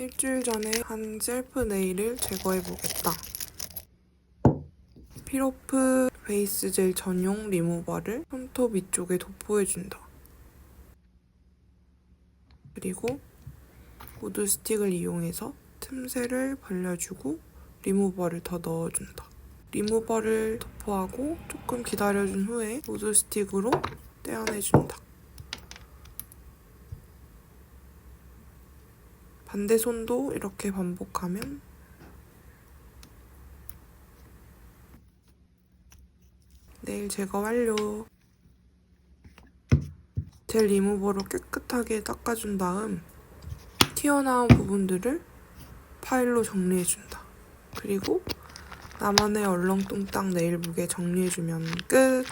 일주일 전에 한 셀프 네일을 제거해보겠다. 피로프 베이스 젤 전용 리무버를 손톱 위쪽에 도포해준다. 그리고 우드 스틱을 이용해서 틈새를 벌려주고 리무버를 더 넣어준다. 리무버를 도포하고 조금 기다려준 후에 우드 스틱으로 떼어내준다. 반대 손도 이렇게 반복하면 네일 제거 완료. 젤 리무버로 깨끗하게 닦아준 다음 튀어나온 부분들을 파일로 정리해준다. 그리고 나만의 얼렁뚱땅 네일 북에 정리해주면 끝!